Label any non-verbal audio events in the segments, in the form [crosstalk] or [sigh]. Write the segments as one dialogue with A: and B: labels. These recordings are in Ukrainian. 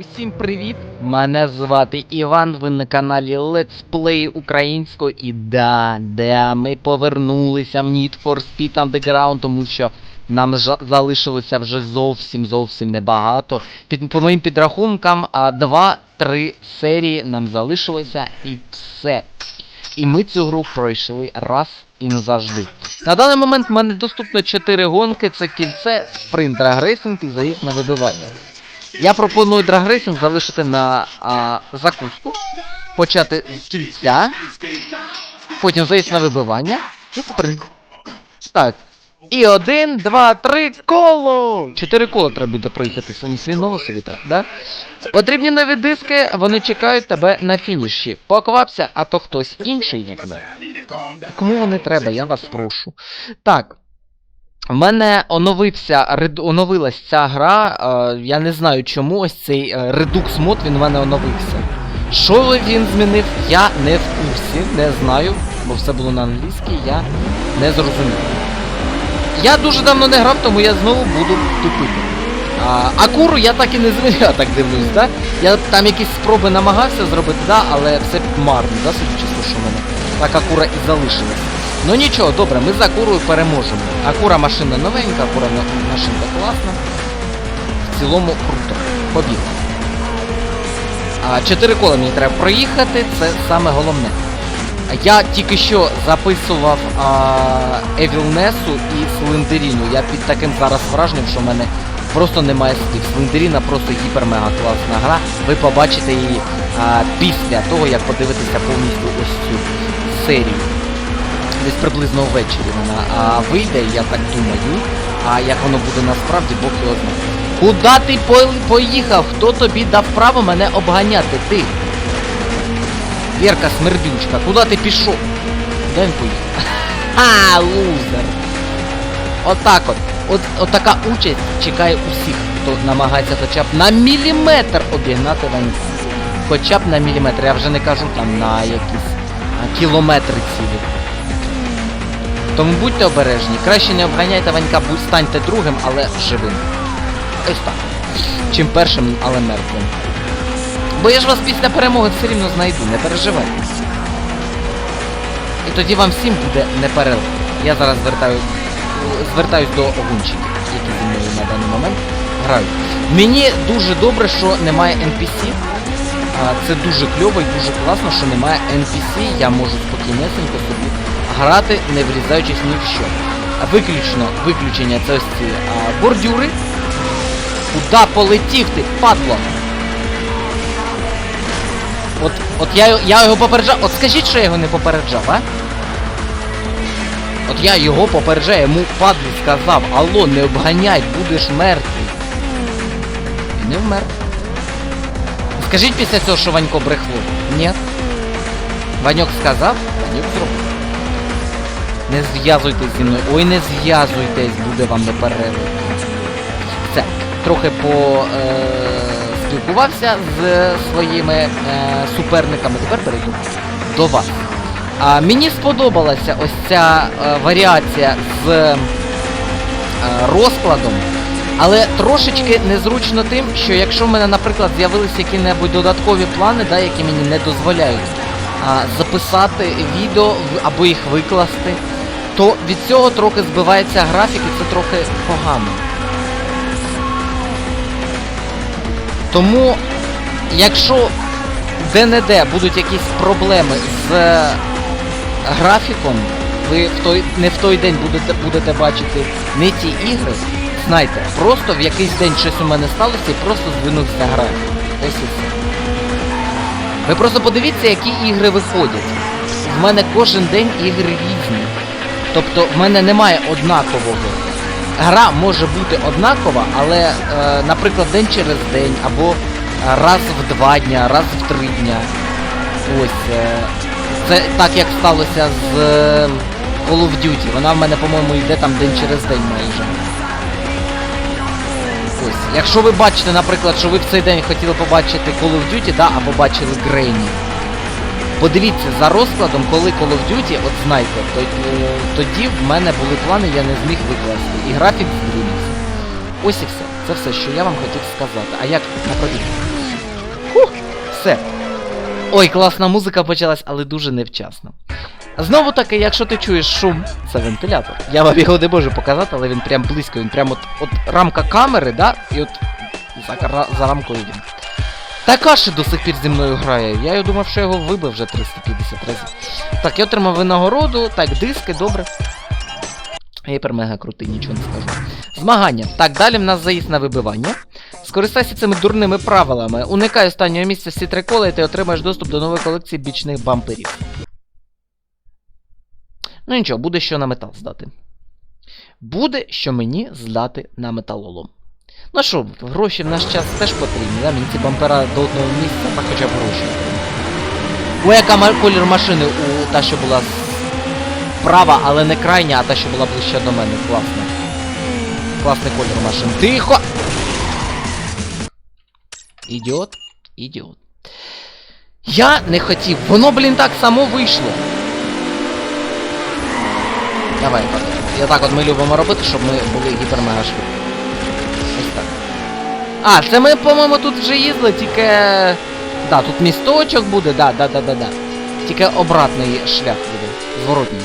A: Усім привіт! Мене звати Іван, ви на каналі Let's Play українською і да, да, ми повернулися в Need for Speed Underground, тому що нам залишилося вже зовсім зовсім небагато. Під, по моїм підрахункам, а 2-3 серії нам залишилося і все. І ми цю гру пройшли раз і назавжди. На даний момент в мене доступно 4 гонки, це кільце, спринт, драгрейсинг і заїзд на вибивання. Я пропоную драгрейсинг залишити на а, закуску, почати з кільця, потім заїзд на вибивання і спринт. Так. І один, два, три, коло! Чотири кола треба буде проїхати самі свій новосові, так, да? Потрібні нові диски, вони чекають тебе на фініші. Поквапся, а то хтось інший якби. Кому вони треба, я вас прошу. Так. В мене оновився, оновилась ця гра. Е, я не знаю чому ось цей Redux мод він в мене оновився. Що він змінив, я не в курсі, не знаю, бо все було на англійській, я не зрозумів. Я дуже давно не грав, тому я знову буду тупити. А, Акуру я так і не змінив, [laughs] я так дивлюсь, да? Я там якісь спроби намагався зробити, да, але все марно, да, судячи з що мене. Так Акура і залишилась. Ну нічого, добре, ми з Акурою переможемо. Акура машина новенька, Акура ма- машинка класна. В цілому круто. Побігли. А, чотири кола мені треба проїхати, це саме головне. Я тільки що записував Евілнесу і Слендеріну. Я під таким зараз враженням, що в мене просто немає слів. Слендеріна просто гіпер-мега класна гра. Ви побачите її а, після того, як подивитеся повністю ось цю серію. Десь приблизно ввечері вона а, вийде, я так думаю. А як воно буде насправді, Бог його знає. Куда ти по- поїхав? Хто тобі дав право мене обганяти? Ти? Вірка смердючка, куди ти пішов? Куди він поїхав? [laughs] Ха, лузер. Отак от. От, от така участь чекає усіх, хто намагається хоча б на міліметр обігнати Ваньку. Хоча б на міліметр, я вже не кажу там на якісь кілометри цілі. Тому будьте обережні. Краще не обганяйте Ванька, будь станьте другим, але живим. Ось так. Чим першим, але мертвим. Бо я ж вас після перемоги все рівно знайду, не переживайте. І тоді вам всім буде непереливно. Я зараз звертаю, звертаюсь до огунчиків, які зі мною на даний момент грають. Мені дуже добре, що немає NPC. Це дуже кльово і дуже класно, що немає NPC, я можу спокійнесенько собі грати, не врізаючись ні в що. Виключно виключення це бордюри. Куда полетів ти, падло? От, от я, я його попереджав. От скажіть, що я його не попереджав, а? От я його попереджаю, йому падло сказав, алло, не обганяй, будеш мертвий. І не вмер. Скажіть після цього, що Ванько брехло. Ні. Ваньок сказав, Ваньок зробив. Не зв'язуйтесь зі мною. Ой, не зв'язуйтесь, буде вам непереливно. Все, трохи по е, спілкувався з своїми е, суперниками. Тепер перейду до вас. А, мені сподобалася ось ця е, варіація з е, розкладом, але трошечки незручно тим, що якщо в мене, наприклад, з'явилися які-небудь додаткові плани, да, які мені не дозволяють а, записати відео або їх викласти, то від цього трохи збивається графік і це трохи погано. Тому, якщо де-не-де будуть якісь проблеми з е, графіком, ви в той, не в той день будете, будете бачити не ті ігри, знайте, просто в якийсь день щось у мене сталося і просто здвинувся графік. Ось і все. Ви просто подивіться, які ігри виходять. В мене кожен день ігри різні. Тобто в мене немає однакового. Гра може бути однакова, але, е, наприклад, день через день, або е, раз в два дня, раз в три дня. Ось. Е, це так як сталося з е, Call of Duty. Вона в мене, по-моєму, йде там день через день майже. Ось. Якщо ви бачите, наприклад, що ви в цей день хотіли побачити Call of Duty, да, а побачили Грейні. Подивіться за розкладом, коли Call of Duty, от знайте, то, е, тоді в мене були плани, я не зміг викласти. І графік здвинувся. Ось і все. Це все, що я вам хотів сказати. А як на пробіг? Все. Ой, класна музика почалась, але дуже невчасно. Знову таки, якщо ти чуєш шум, це вентилятор. Я вам його не можу показати, але він прям близько, він прям от, от рамка камери, да? І от за, за рамкою він. Така ще до сих пір зі мною грає. Я думав, що його вибив вже 350 разів. Так, я отримав винагороду, так, диски, добре. Гіпер мега крутий, нічого не скажу. Змагання. Так, далі в нас заїзд на вибивання. Скористайся цими дурними правилами. Уникай останнього місця всі три кола, і ти отримаєш доступ до нової колекції бічних бамперів. Ну нічого, буде що на метал здати. Буде що мені здати на металолом. Ну що, гроші в наш час теж потрібні, да? Мені ці бампера до одного місця, так хоча б гроші. О, яка колір машини у та, що була справа, але не крайня, а та, що була ближче до мене. Класно. Класний колір машин. Тихо! Ідіот, ідіот. Я не хотів. Воно, блін, так само вийшло. Давай. Я так от ми любимо робити, щоб ми були гіпермега швидкі. Ось так. А, це ми, по-моєму, тут вже їздили, тільки. Да, тут місточок буде, да, да, да, да, да. Тільки обратний шлях буде. Зворотній.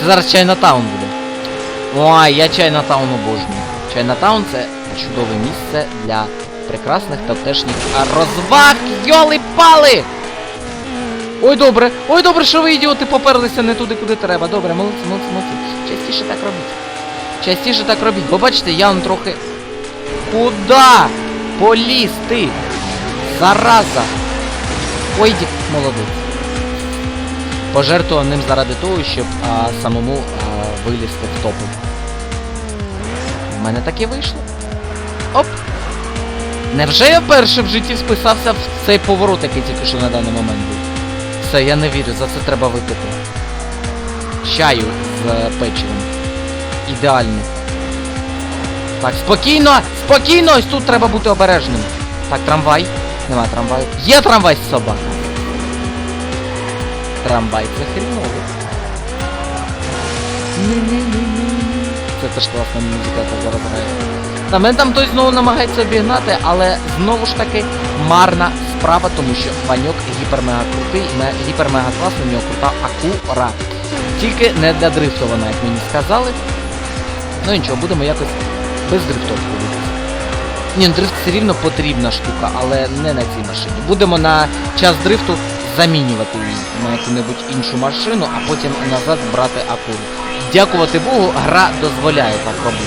A: Це зараз Чайнатаун буде. Ой, я Чайнатаун обожнюю. Чайнатаун це чудове місце для прекрасних тавтешніх розваг. Йоли-пали! Ой, добре, ой, добре, що ви ідіоти поперлися не туди, куди треба. Добре, молодці, молодці, молодці. Частіше так робіть. Частіше так робіть. Бо бачите, я он трохи. Куда? Поліз ти! Зараза! Ой, ді... молодець. Пожертвував ним заради того, щоб а, самому а, вилізти в топу. У мене таке вийшло. Оп! Невже я перший в житті списався в цей поворот, який тільки що на даний момент був? Все, я не вірю, за це треба випити. Чаю з е, печивом. Ідеально. Так, спокійно! Спокійно! Ось тут треба бути обережним. Так, трамвай. Нема трамваю. Є трамвай з собака. Трамвай це хріново. Це теж класна музика, яка зараз грає. Та мене там хтось знову намагається обігнати, але знову ж таки марна справа, тому що паньок гіпермега крутий, ме- гіпермега класний, у нього крута акура. Тільки не для дрифтована, як мені сказали. Ну нічого, будемо якось без дрифтовки ходити. Ні, ну дрифт все рівно потрібна штука, але не на цій машині. Будемо на час дрифту замінювати її на яку-небудь іншу машину, а потім назад брати акуру. Дякувати Богу, гра дозволяє так робити.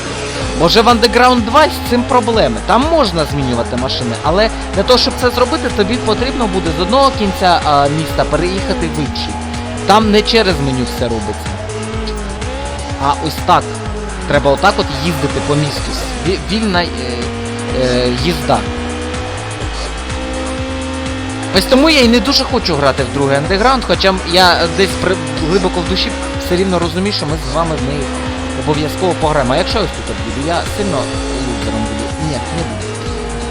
A: Може в Underground 2 з цим проблеми. Там можна змінювати машини, але для того, щоб це зробити, тобі потрібно буде з одного кінця а, міста переїхати в інший. Там не через меню все робиться. А ось так. Треба отак от їздити по місту. Вільна е, е, їзда. Ось тому я і не дуже хочу грати в другий андеграунд, хоча я десь при, глибоко в душі все рівно розумію, що ми з вами неї обов'язково пограємо. А якщо ось тут буду, я сильно лузером буду. Ні, не буду.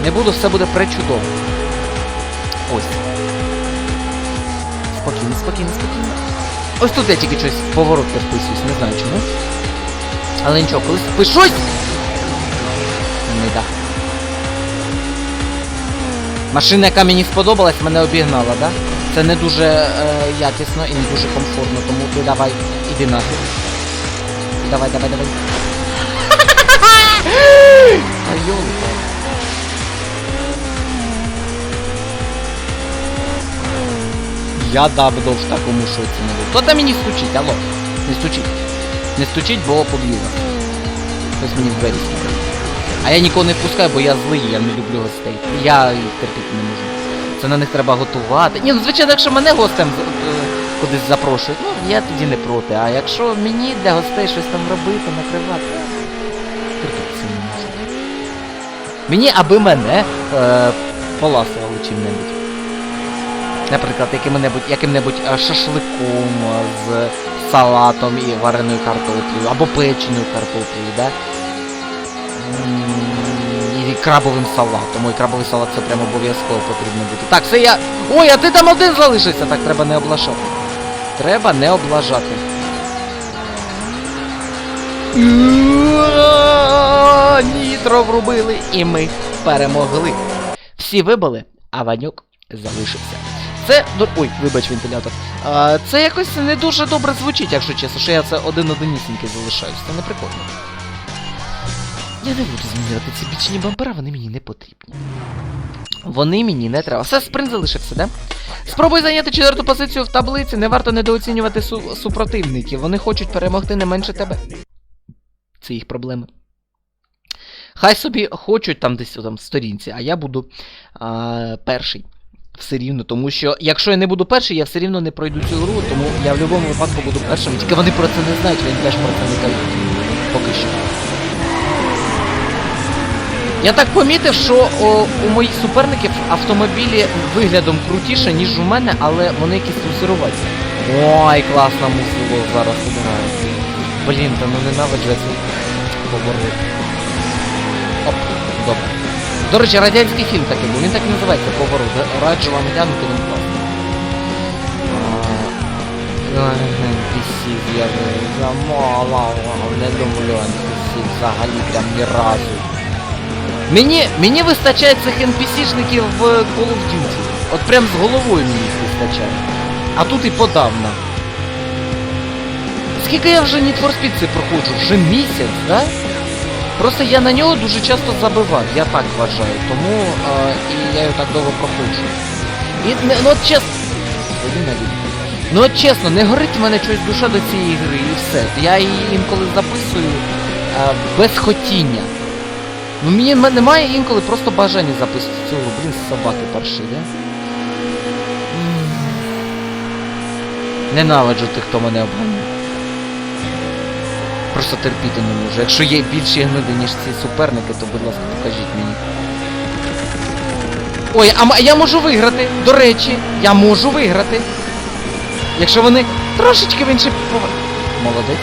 A: Не буду, все буде пречудово. Ось. Спокійно, спокійно, спокійно. Ось тут я тільки щось в поворот не вписуюсь, не знаю чому. Але нічого, колись впишусь! Не да. Машина, яка мені сподобалась, мене обігнала, да? Це не дуже е, якісно і не дуже комфортно, тому ти давай, іди нафіг. Давай, давай, давай. Та йолка. Я давно в такому шоці не був. Хто там мені стучить, алло? Не стучить. Не стучить, бо поб'ю. Хтось мені в двері стукає. А я нікого не впускаю, бо я злий, я не люблю гостей. Я їх терпіти не можу. Це на них треба готувати. Ні, ну звичайно, якщо мене гостем е, кудись запрошують, ну я тоді не проти. А якщо мені для гостей щось там робити, накривати, терпіти це не можу. Мені аби мене е, поласували чим-небудь. Наприклад, яким-небудь, яким-небудь е, шашликом е, з салатом і вареною картоплею, або печеною картоплею, да? І крабовим салатом. Ой, крабовий салат це прямо обов'язково потрібно бути. Так, це я. Ой, а ти там один залишишся! Так, треба не облажати. Треба не облажати. Нітро врубили і ми перемогли. всі вибили, а Ванюк залишився. Це. Ой, вибач, вентилятор. А, це якось не дуже добре звучить, якщо чесно, що я це один-одинісінький залишаюсь. Це не прикольно. Я не буду змінювати ці бічні бампера, вони мені не потрібні. Вони мені не треба. Все, спринт залишився, да? Спробуй зайняти четверту позицію в таблиці, не варто недооцінювати су- супротивників. Вони хочуть перемогти не менше тебе. Це їх проблеми. Хай собі хочуть там десь там сторінці, а я буду а, перший. Все рівно, тому що якщо я не буду перший, я все рівно не пройду цю гру, тому я в будь-якому випадку буду першим. Тільки вони про це не знають, вони теж про це не кажуть. Поки що. Я так помітив, що о, у моїх суперників автомобілі виглядом крутіше, ніж у мене, але вони якісь сусируваті. Ой, класна музика зараз грає. Блін, та ну ненавиджу цей поворот. Оп, добре. До речі, радянський фільм такий був, він так і називається поворот. Раджу вам глянути, він класний. NPC мало, не люблю NPC взагалі прям ні разу. Мені, мені вистачає цих NPC-шників в Call of Duty. От прям з головою мені їх вистачає. А тут і подавно. Скільки я вже Need for Speed це проходжу? Вже місяць, да? Просто я на нього дуже часто забивав, я так вважаю. Тому е, і я його так довго проходжу. І ну от чесно. Ну от чесно, не горить в мене щось душа до цієї гри і все. Я її інколи записую е, без хотіння. Ну мені немає інколи просто бажання записувати цю гру. Блін, собаки паршиві. а. М. Ненавиджу тих, хто мене обганяє. Просто терпіти не можу. Якщо є більші гниди, ніж ці суперники, то будь ласка, покажіть мені. Ой, а я можу виграти. До речі, я можу виграти. Якщо вони трошечки в інший повер... Молодець.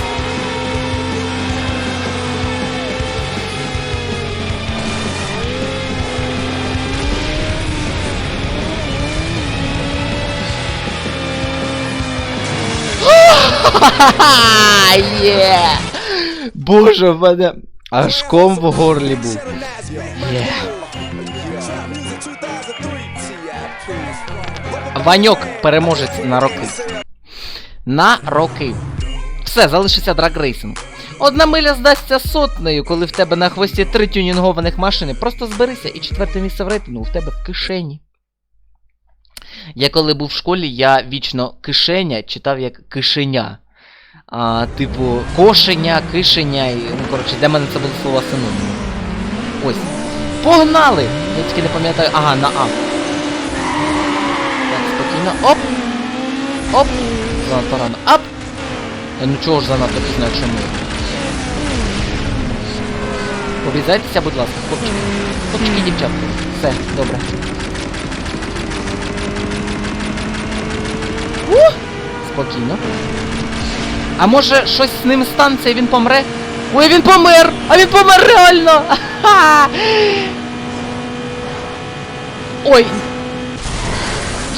A: [laughs] Ха-ха-ха! Є! Боже, в мене аж ком в горлі був. Є. Ваньок переможець на роки. На роки. Все, залишиться драгрейсинг. Одна миля здасться сотнею, коли в тебе на хвості три тюнінгованих машини. Просто зберися і четверте місце в рейтингу в тебе в кишені. Я коли був в школі, я вічно кишеня читав як кишеня. А, типу, кошеня, кишеня, і, ну коротше, для мене це було слово синоніми. Ось. Погнали! Я тільки не пам'ятаю. Ага, на А. Так, спокійно. Оп! Оп! Занадто рано. Ап! Ну чого ж занадто пізно, якщо ми. Обрізайтеся, будь ласка, хлопчики. Хлопчики дівчатки. Все, добре. Ух! Спокійно. А може щось з ним станеться і він помре? Ой, він помер! А він помер реально! [laughs] Ой!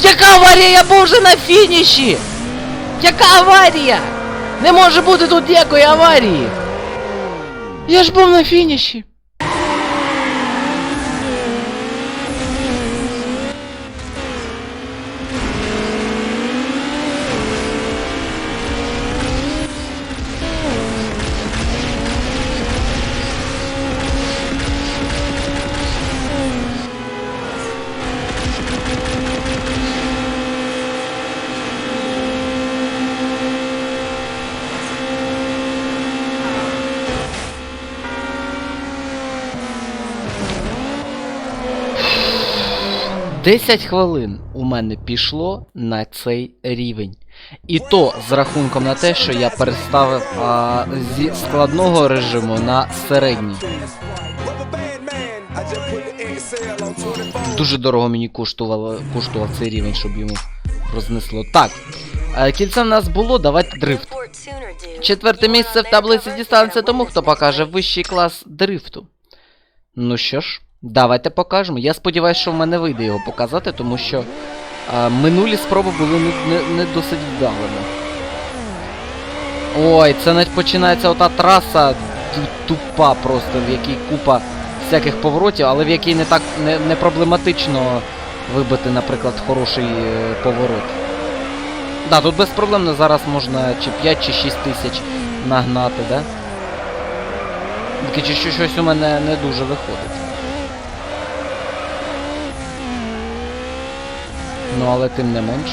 A: Яка аварія? Я був вже на фініші! Яка аварія? Не може бути тут ніякої аварії! Я ж був на фініші! Десять хвилин у мене пішло на цей рівень. І то з рахунком на те, що я переставив а, зі складного режиму на середній. Дуже дорого мені коштувало, коштував цей рівень, щоб йому рознесло. Так, е, кільце в нас було, давайте дрифт. Четверте місце в таблиці дістанеться тому, хто покаже вищий клас дрифту. Ну що ж, давайте покажемо. Я сподіваюся, що в мене вийде його показати, тому що а, минулі спроби були не, не, не досить вдалими. Ой, це навіть починається ота траса тупа просто, в якій купа всяких поворотів, але в якій не так не, не проблематично вибити, наприклад, хороший е, поворот. Да, тут безпроблемно зараз можна чи 5, чи 6 тисяч нагнати, да? Тільки чи що- щось у мене не дуже виходить. Ну, але тим не менш.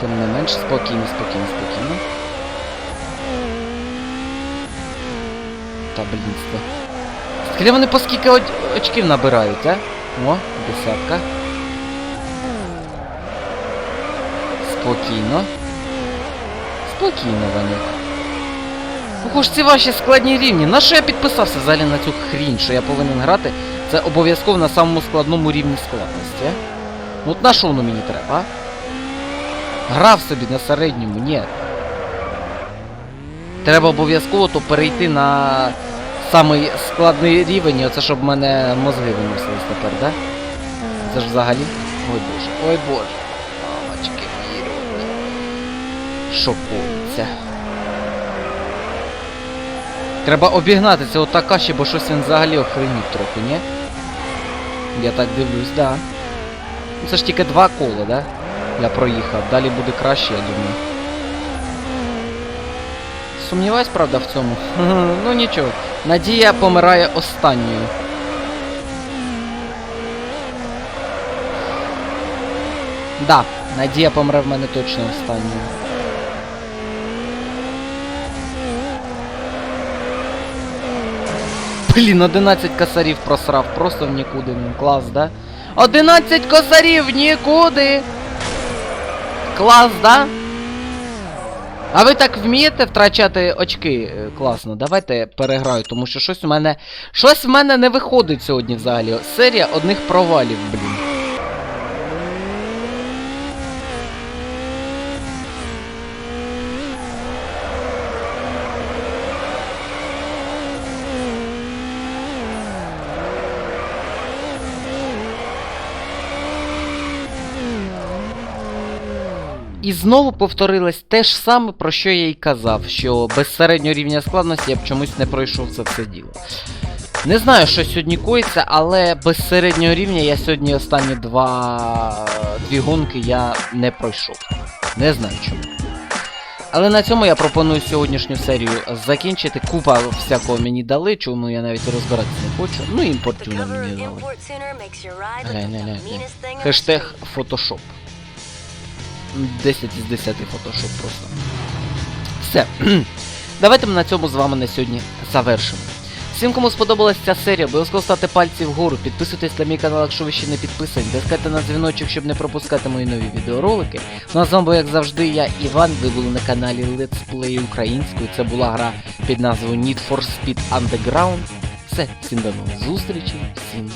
A: Тим не менш, спокійно, спокійно, спокійно. Та блін, сте. Скажи, вони по скільки оч- очків набирають, а? О, десятка. Спокійно. Спокійно вони. Ого ж ці ваші складні рівні. На що я підписався взагалі на цю хрінь, що я повинен грати? Це обов'язково на самому складному рівні складності? Ну от на що воно мені треба? Грав собі на середньому, ні. Треба обов'язково то перейти на самий складний рівень, оце щоб мене мозги виносились тепер, да? Це ж взагалі. Ой боже, ой боже. Мамочки мої. Шокується. Треба обігнати цього Такаші, бо щось він взагалі охренів трохи, ні? Я так дивлюсь, да. Ну це ж тільки два кола, да? Я проїхав. Далі буде краще, я думаю. Сумніваюсь, правда, в цьому. [laughs] ну нічого. Надія помирає останньою. Да, Надія помре в мене точно останньою. Блін, 11 косарів просрав, просто в нікуди. Ну, клас, да? 11 косарів нікуди! Клас, да? А ви так вмієте втрачати очки? Е, Класно, давайте переграю, тому що щось у мене. Щось в мене не виходить сьогодні взагалі. Серія одних провалів, блін. І знову повторилось те ж саме, про що я й казав, що без середнього рівня складності я б чомусь не пройшов це все діло. Не знаю, що сьогодні коїться, але без середнього рівня я сьогодні останні два дві гонки я не пройшов. Не знаю чому. Але на цьому я пропоную сьогоднішню серію закінчити. Купа всякого мені дали, чому я навіть розбиратися не хочу. Ну і імпортюна мені дали. Хештег Photoshop. 10 із 10 фотошоп просто. Все. [clears throat] Давайте ми на цьому з вами на сьогодні завершимо. Всім, кому сподобалася ця серія, обов'язково ставте пальці вгору, підписуйтесь на мій канал, якщо ви ще не підписані, тискайте на дзвіночок, щоб не пропускати мої нові відеоролики. Ну а з вами, як завжди, я Іван, ви були на каналі Let's Play українською. Це була гра під назвою Need for Speed Underground. Все, всім до нових зустрічей, всім